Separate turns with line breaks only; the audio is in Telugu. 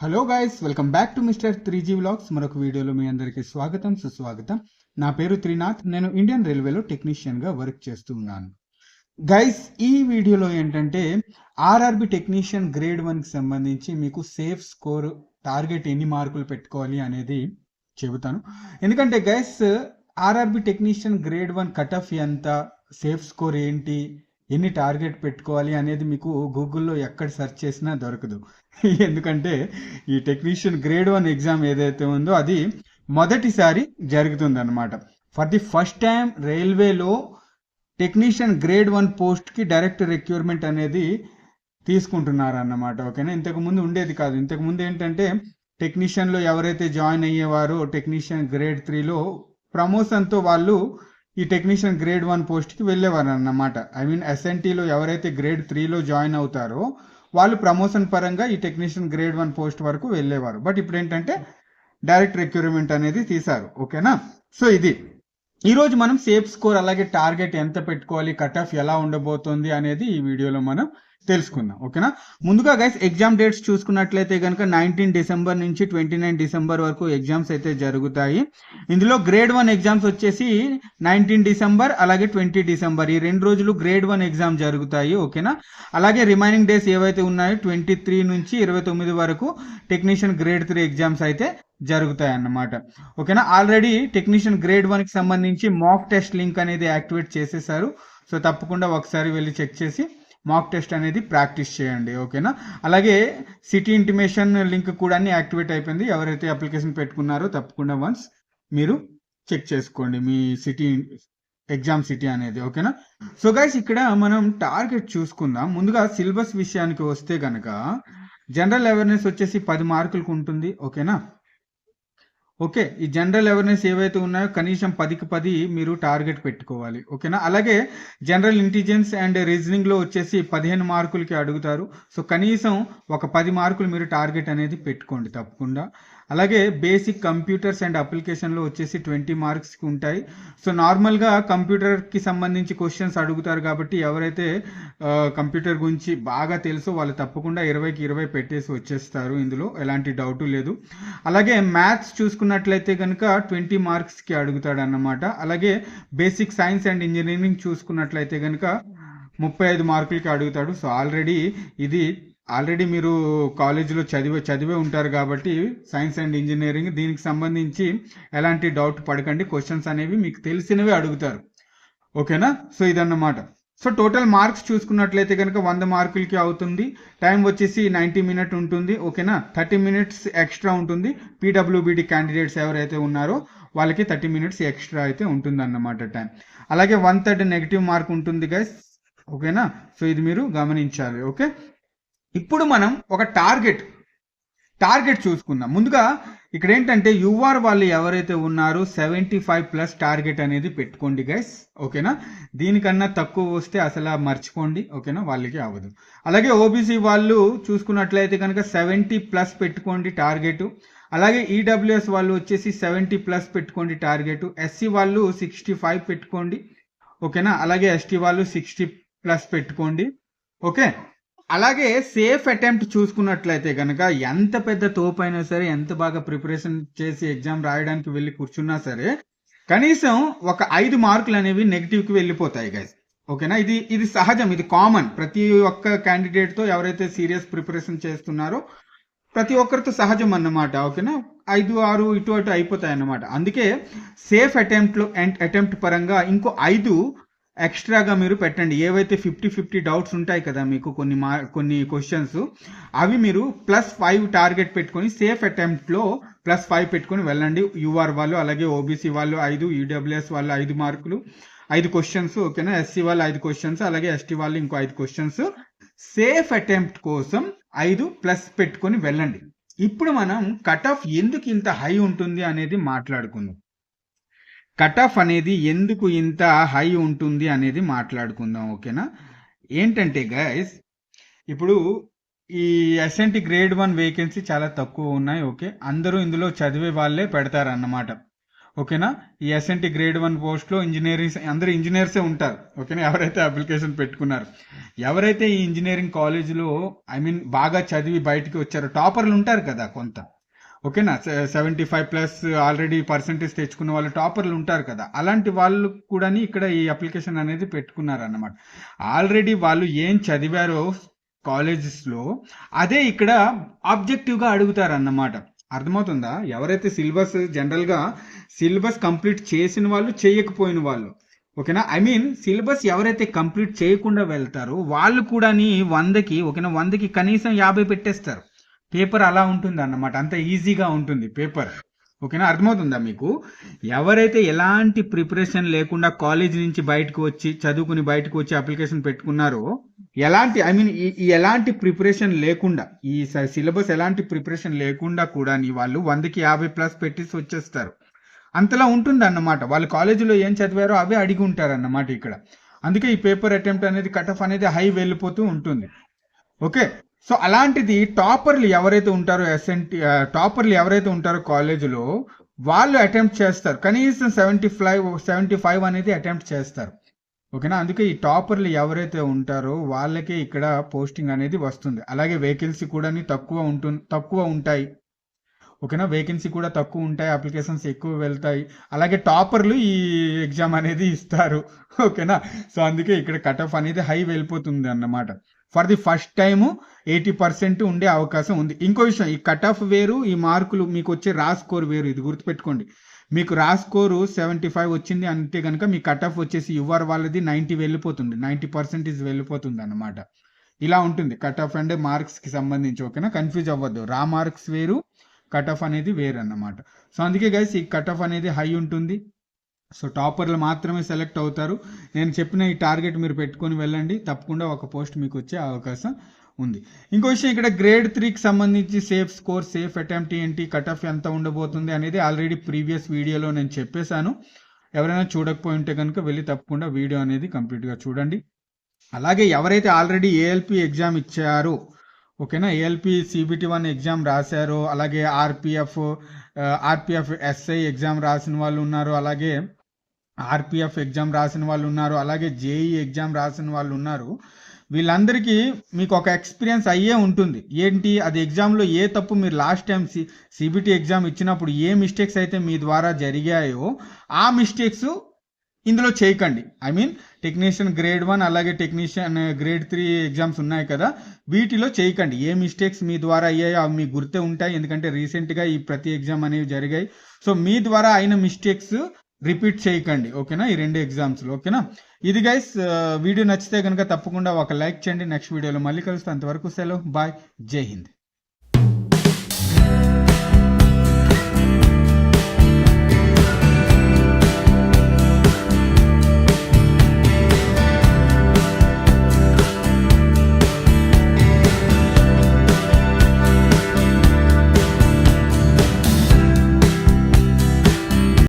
Hello guys welcome back to mister three G vlogs మరొక వీడియోలో మీ అందరికీ స్వాగతం సుస్వాగతం. నా పేరు త్రినాథ్. నేను ఇండియన్ రైల్వేలో టెక్నీషియన్గా వర్క్ చేస్తూ ఉన్నాను. గైస్ ఈ వీడియోలో ఏంటంటే ఆర్ఆర్బి టెక్నీషియన్ గ్రేడ్ వన్కి సంబంధించి మీకు సేఫ్ స్కోర్ టార్గెట్ ఎన్ని మార్కులు పెట్టుకోవాలి అనేది చెబుతాను. ఎందుకంటే guys RRB technician grade one cut off ఎంత సేఫ్ స్కోర్ ఏంటి ఎన్ని టార్గెట్ పెట్టుకోవాలి అనేది మీకు గూగుల్లో ఎక్కడ సెర్చ్ చేసినా దొరకదు. ఎందుకంటే ఈ టెక్నీషియన్ గ్రేడ్ వన్ ఎగ్జామ్ ఏదైతే ఉందో అది మొదటిసారి జరుగుతుంది అనమాట ఫర్ ది ఫస్ట్ టైం రైల్వేలో టెక్నీషియన్ గ్రేడ్ వన్ పోస్ట్కి డైరెక్ట్ రిక్యూర్మెంట్ అనేది తీసుకుంటున్నారు అన్నమాట ఓకేనా ఇంతకుముందు ఉండేది కాదు. ఇంతకుముందు ఏంటంటే టెక్నీషియన్లో ఎవరైతే జాయిన్ అయ్యేవారో టెక్నీషియన్ గ్రేడ్ త్రీలో ప్రమోషన్తో వాళ్ళు ఈ టెక్నీషియన్ గ్రేడ్ వన్ పోస్ట్కి వెళ్ళేవారు అన్నమాట ఐ మీన్ ఎస్ఎన్టీలో ఎవరైతే గ్రేడ్ త్రీలో జాయిన్ అవుతారో వాళ్ళు ప్రమోషన్ పరంగా ఈ టెక్నీషియన్ గ్రేడ్ వన్ పోస్ట్ వరకు వెళ్ళేవారు. బట్ ఇప్పుడు ఏంటంటే డైరెక్ట్ రిక్యూర్మెంట్ అనేది తీశారు. ఓకేనా? సో ఇది. ఈరోజు మనం సేఫ్ స్కోర్ అలాగే టార్గెట్ ఎంత పెట్టుకోవాలి కట్ ఆఫ్ ఎలా ఉండబోతోంది అనేది ఈ వీడియోలో మనం తెలుసుకుందాం ఓకేనా? ముందుగా గైస్ ఎగ్జామ్ డేట్స్ చూసుకున్నట్లయితే కనుక నైన్టీన్ డిసెంబర్ నుంచి ట్వంటీ నైన్ డిసెంబర్ వరకు ఎగ్జామ్స్ అయితే జరుగుతాయి. ఇందులో గ్రేడ్ వన్ ఎగ్జామ్స్ వచ్చేసి నైన్టీన్ డిసెంబర్ అలాగే ట్వంటీ డిసెంబర్ ఈ రెండు రోజులు గ్రేడ్ వన్ ఎగ్జామ్ జరుగుతాయి ఓకేనా? అలాగే రిమైనింగ్ డేస్ ఏవైతే ఉన్నాయో ట్వంటీ త్రీ నుంచి ఇరవై తొమ్మిది వరకు టెక్నీషియన్ గ్రేడ్ త్రీ ఎగ్జామ్స్ అయితే జరుగుతాయి అన్నమాట. ఓకేనా? ఆల్రెడీ టెక్నీషియన్ గ్రేడ్ వన్కి సంబంధించి మాక్ టెస్ట్ లింక్ అనేది యాక్టివేట్ చేసేసారు. సో తప్పకుండా ఒకసారి వెళ్ళి చెక్ చేసి మాక్ టెస్ట్ అనేది ప్రాక్టీస్ చేయండి ఓకేనా? అలాగే సిటీ ఇంటిమేషన్ లింక్ కూడా యాక్టివేట్ అయిపోయింది. ఎవరైతే అప్లికేషన్ పెట్టుకున్నారో తప్పకుండా వన్స్ మీరు చెక్ చేసుకోండి మీ సిటీ ఎగ్జామ్ సిటీ అనేది ఓకేనా? సో గైస్ ఇక్కడ మనం టార్గెట్ చూసుకుందాం. ముందుగా సిలబస్ విషయానికి వస్తే కనుక జనరల్ అవేర్నెస్ వచ్చేసి పది మార్కులకు ఉంటుంది ఓకేనా? ఓకే ఈ జనరల్ అవేర్నెస్ ఏవైతే ఉన్నాయో కనీసం పదికి పది మీరు టార్గెట్ పెట్టుకోవాలి. ఓకేనా? అలాగే జనరల్ ఇంటెలిజెన్స్ అండ్ రీజనింగ్లో వచ్చేసి పదిహేను మార్కులకి అడుగుతారు. సో కనీసం ఒక పది మార్కులు మీరు టార్గెట్ అనేది పెట్టుకోండి తప్పకుండా. అలాగే బేసిక్ కంప్యూటర్స్ అండ్ అప్లికేషన్లో వచ్చేసి ట్వంటీ మార్క్స్కి ఉంటాయి. సో నార్మల్గా కంప్యూటర్కి సంబంధించి క్వశ్చన్స్ అడుగుతారు కాబట్టి ఎవరైతే కంప్యూటర్ గురించి బాగా తెలుసో వాళ్ళు తప్పకుండా ఇరవైకి ఇరవై పెట్టేసి వచ్చేస్తారు. ఇందులో ఎలాంటి డౌట్ లేదు. అలాగే మ్యాథ్స్ చూసుకున్నట్లయితే కనుక ట్వంటీ మార్క్స్కి అడుగుతాడు అన్నమాట అలాగే బేసిక్ సైన్స్ అండ్ ఇంజనీరింగ్ చూసుకున్నట్లయితే కనుక ముప్పై ఐదు మార్కులకి అడుగుతాడు. సో ఆల్రెడీ ఇది ఆల్రెడీ మీరు కాలేజీలో చదివే చదివే ఉంటారు కాబట్టి సైన్స్ అండ్ ఇంజనీరింగ్ దీనికి సంబంధించి ఎలాంటి డౌట్ పడకండి. క్వశ్చన్స్ అనేవి మీకు తెలిసినవి అడుగుతారు. ఓకేనా? సో ఇదన్నమాట. సో టోటల్ మార్క్స్ చూసుకున్నట్లయితే కనుక వంద మార్కులకి అవుతుంది. టైం వచ్చేసి నైంటీ మినిట్ ఉంటుంది. ఓకేనా? థర్టీ మినిట్స్ ఎక్స్ట్రా ఉంటుంది. పీడబ్ల్యూబీడి క్యాండిడేట్స్ ఎవరైతే ఉన్నారో వాళ్ళకి థర్టీ మినిట్స్ ఎక్స్ట్రా అయితే ఉంటుంది అన్నమాట టైం అలాగే వన్ థర్డ్ నెగిటివ్ మార్క్ ఉంటుంది గైస్ ఓకేనా? సో ఇది మీరు గమనించాలి. ఓకే? ఇప్పుడు మనం ఒక టార్గెట్ టార్గెట్ చూసుకుందాం. ముందుగా ఇక్కడ ఏంటంటే యువర్ వాళ్ళు ఎవరైతే ఉన్నారో సెవెంటీ ఫైవ్ ప్లస్ టార్గెట్ అనేది పెట్టుకోండి గైస్ ఓకేనా? దీనికన్నా తక్కువ వస్తే అసలు మర్చిపోండి ఓకేనా? వాళ్ళకి అవ్వదు. అలాగే ఓబీసీ వాళ్ళు చూసుకున్నట్లయితే కనుక సెవెంటీ ప్లస్ పెట్టుకోండి టార్గెట్. అలాగే ఈడబ్ల్యూఎస్ వాళ్ళు వచ్చేసి సెవెంటీ ప్లస్ పెట్టుకోండి టార్గెట్. ఎస్సీ వాళ్ళు సిక్స్టీ ఫైవ్ పెట్టుకోండి ఓకేనా? అలాగే ఎస్టీ వాళ్ళు సిక్స్టీ ప్లస్ పెట్టుకోండి ఓకే? అలాగే సేఫ్ అటెంప్ట్ చూసుకున్నట్లయితే కనుక ఎంత పెద్ద తోపైనా అయినా సరే ఎంత బాగా ప్రిపరేషన్ చేసి ఎగ్జామ్ రాయడానికి వెళ్ళి కూర్చున్నా సరే కనీసం ఒక ఐదు మార్కులు అనేవి నెగిటివ్కి వెళ్ళిపోతాయి గైస్ ఓకేనా ఇది ఇది సహజం ఇది కామన్ ప్రతి ఒక్క క్యాండిడేట్తో ఎవరైతే సీరియస్ ప్రిపరేషన్ చేస్తున్నారో ప్రతి ఒక్కరితో సహజం అన్నమాట ఓకేనా ఐదు ఆరు ఇటు అటు అయిపోతాయి అన్నమాట. అందుకే సేఫ్ అటెంప్ట్లో అటెంప్ట్ పరంగా ఇంకో ఐదు ఎక్స్ట్రాగా మీరు పెట్టండి. ఏవైతే ఫిఫ్టీ ఫిఫ్టీ డౌట్స్ ఉంటాయి కదా మీకు కొన్ని మా కొన్ని క్వశ్చన్స్ అవి మీరు ప్లస్ ఫైవ్ టార్గెట్ పెట్టుకొని సేఫ్ అటెంప్ట్లో ప్లస్ ఫైవ్ పెట్టుకొని వెళ్ళండి. యూఆర్ వాళ్ళు అలాగే ఓబీసీ వాళ్ళు ఐదు ఈడబ్ల్యూఎస్ వాళ్ళు ఐదు మార్కులు ఐదు క్వశ్చన్స్ ఓకేనా? ఎస్సీ వాళ్ళు ఐదు క్వశ్చన్స్ అలాగే ఎస్టీ వాళ్ళు ఇంకో ఐదు క్వశ్చన్స్ సేఫ్ అటెంప్ట్ కోసం ఐదు ప్లస్ పెట్టుకొని వెళ్ళండి. ఇప్పుడు మనం కట్ ఆఫ్ ఎందుకు ఇంత హై ఉంటుంది అనేది మాట్లాడుకుందాం. కట్ ఆఫ్ అనేది ఎందుకు ఇంత హై ఉంటుంది అనేది మాట్లాడుకుందాం ఓకేనా? ఏంటంటే గైస్ ఇప్పుడు ఈ ఎస్ఎన్టీ గ్రేడ్ వన్ వేకెన్సీ చాలా తక్కువ ఉన్నాయి ఓకే? అందరూ ఇందులో చదివే వాళ్ళే పెడతారన్నమాట ఓకేనా? ఈ ఎస్ఎన్టీ గ్రేడ్ వన్ పోస్ట్లో ఇంజనీరింగ్ అందరూ ఇంజనీర్సే ఉంటారు ఓకేనా? ఎవరైతే అప్లికేషన్ పెట్టుకున్నారు. ఎవరైతే ఈ ఇంజనీరింగ్ కాలేజీలో ఐ మీన్ బాగా చదివి బయటికి వచ్చారో టాపర్లు ఉంటారు కదా కొంత. ఓకేనా? Seventy five plus already percentage తెచ్చుకున్న వాళ్ళు టాపర్లు ఉంటారు కదా. అలాంటి వాళ్ళు కూడా ఇక్కడ ఈ అప్లికేషన్ అనేది పెట్టుకున్నారు అన్నమాట ఆల్రెడీ వాళ్ళు ఏం చదివారో కాలేజెస్లో అదే ఇక్కడ ఆబ్జెక్టివ్గా అడుగుతారన్నమాట. అర్థమవుతుందా? ఎవరైతే సిలబస్ జనరల్గా సిలబస్ కంప్లీట్ చేసిన వాళ్ళు చేయకపోయిన వాళ్ళు. ఓకేనా? ఐ మీన్ సిలబస్ ఎవరైతే కంప్లీట్ చేయకుండా వెళ్తారో వాళ్ళు కూడా వందకి ఓకేనా? వందకి కనీసం యాభై పెట్టేస్తారు. పేపర్ అలా ఉంటుంది అన్నమాట అంత ఈజీగా ఉంటుంది పేపర్. ఓకేనా? అర్థమవుతుందా మీకు? ఎవరైతే ఎలాంటి ప్రిపరేషన్ లేకుండా కాలేజ్ నుంచి బయటకు వచ్చి చదువుకుని బయటకు వచ్చి అప్లికేషన్ పెట్టుకున్నారో ఎలాంటి ఐ మీన్ ఈ ఎలాంటి ప్రిపరేషన్ లేకుండా ఈ సిలబస్ ఎలాంటి ప్రిపరేషన్ లేకుండా కూడా వాళ్ళు వందకి యాభై ప్లస్ పెట్టేసి వచ్చేస్తారు. అంతలా ఉంటుంది అన్నమాట వాళ్ళు కాలేజీలో ఏం చదివారో అవే అడిగి ఉంటారు అన్నమాట ఇక్కడ. అందుకే ఈ పేపర్ అటెంప్ట్ అనేది కట్ ఆఫ్ అనేది హై వెళ్ళిపోతూ ఉంటుంది. ఓకే? సో అలాంటిది టాపర్లు ఎవరైతే ఉంటారో ఎస్ఎన్టీ టాపర్లు ఎవరైతే ఉంటారో కాలేజీలో వాళ్ళు అటెంప్ట్ చేస్తారు. కనీసం సెవెంటీ ఫైవ్ సెవెంటీ ఫైవ్ అనేది అటెంప్ట్ చేస్తారు. ఓకేనా? అందుకే ఈ టాపర్లు ఎవరైతే ఉంటారో వాళ్ళకే ఇక్కడ పోస్టింగ్ అనేది వస్తుంది. అలాగే వేకెన్సీ కూడా తక్కువ ఉంటుంది తక్కువ ఉంటాయి. ఓకేనా? వేకెన్సీ కూడా తక్కువ ఉంటాయి. అప్లికేషన్స్ ఎక్కువ వెళ్తాయి. అలాగే టాపర్లు ఈ ఎగ్జామ్ అనేది ఇస్తారు. ఓకేనా? సో అందుకే ఇక్కడ కట్ ఆఫ్ అనేది హై వెళ్ళిపోతుంది అన్నమాట. For the first time eighty percent ఉండే అవకాశం ఉంది. ఇంకో విషయం ఈ కట్ ఆఫ్ వేరు ఈ మార్కులు మీకు వచ్చే రా స్కోర్ వేరు. ఇది గుర్తుపెట్టుకోండి. మీకు రా స్కోరు సెవెంటీ ఫైవ్ వచ్చింది అంటే కనుక మీ కట్ ఆఫ్ వచ్చేసి యువర్ వాళ్ళది నైంటీ వెళ్ళిపోతుంది. నైంటీ పర్సెంటేజ్ వెళ్ళిపోతుంది అనమాట ఇలా ఉంటుంది. కట్ ఆఫ్ అంటే మార్క్స్కి సంబంధించి ఓకేనా? కన్ఫ్యూజ్ అవ్వద్దు. రా మార్క్స్ వేరు కట్ ఆఫ్ అనేది వేరు అన్నమాట. సో అందుకే గైస్ ఈ కట్ ఆఫ్ అనేది హై ఉంటుంది. సో టాపర్లు మాత్రమే సెలెక్ట్ అవుతారు. నేను చెప్పిన ఈ టార్గెట్ మీరు పెట్టుకొని వెళ్ళండి. తప్పకుండా ఒక పోస్ట్ మీకు వచ్చే అవకాశం ఉంది. ఇంకో విషయం ఇక్కడ గ్రేడ్ త్రీకి సంబంధించి సేఫ్ స్కోర్ సేఫ్ అటెంప్ట్ ఏంటి కట్ ఆఫ్ ఎంత ఉండబోతుంది అనేది ఆల్రెడీ ప్రీవియస్ వీడియోలో నేను చెప్పేశాను. ఎవరైనా చూడకపోయి ఉంటే కనుక వెళ్ళి తప్పకుండా వీడియో అనేది కంప్లీట్గా చూడండి. అలాగే ఎవరైతే ఆల్రెడీ ఏఎల్పి ఎగ్జామ్ ఇచ్చారో ఓకేనా? ఏఎల్పి సిబిటి వన్ ఎగ్జామ్ రాశారో అలాగే ఆర్పిఎఫ్ ఆర్పిఎఫ్ ఎస్ఐ ఎగ్జామ్ రాసిన వాళ్ళు ఉన్నారు అలాగే ఆర్పిఎఫ్ ఎగ్జామ్ రాసిన వాళ్ళు ఉన్నారు అలాగే జేఈ ఎగ్జామ్ రాసిన వాళ్ళు ఉన్నారు. వీళ్ళందరికీ మీకు ఒక ఎక్స్పీరియన్స్ అయ్యే ఉంటుంది. ఏంటి? అది ఎగ్జామ్లో ఏ తప్పు మీరు last time C CBT exam ఇచ్చినప్పుడు ఏ మిస్టేక్స్ అయితే మీ ద్వారా జరిగాయో ఆ మిస్టేక్స్ ఇందులో చేయకండి. I mean technician grade one అలాగే టెక్నీషియన్ గ్రేడ్ త్రీ ఎగ్జామ్స్ ఉన్నాయి కదా వీటిలో చేయకండి. ఏ మిస్టేక్స్ మీ ద్వారా అయ్యాయో అవి మీకు గుర్తే ఉంటాయి. ఎందుకంటే రీసెంట్గా ఈ ప్రతి ఎగ్జామ్ అనేవి జరిగాయి. సో మీ ద్వారా అయిన మిస్టేక్స్ రిపీట్ చేయకండి ఓకేనా? ఈ రెండు ఎగ్జామ్స్లో ఓకేనా? ఇది గైస్ వీడియో నచ్చితే కనుక తప్పకుండా ఒక లైక్ చేయండి. నెక్స్ట్ వీడియోలో మళ్ళీ కలుస్తాను అంతవరకు సెలవు. బాయ్. జై హింద్.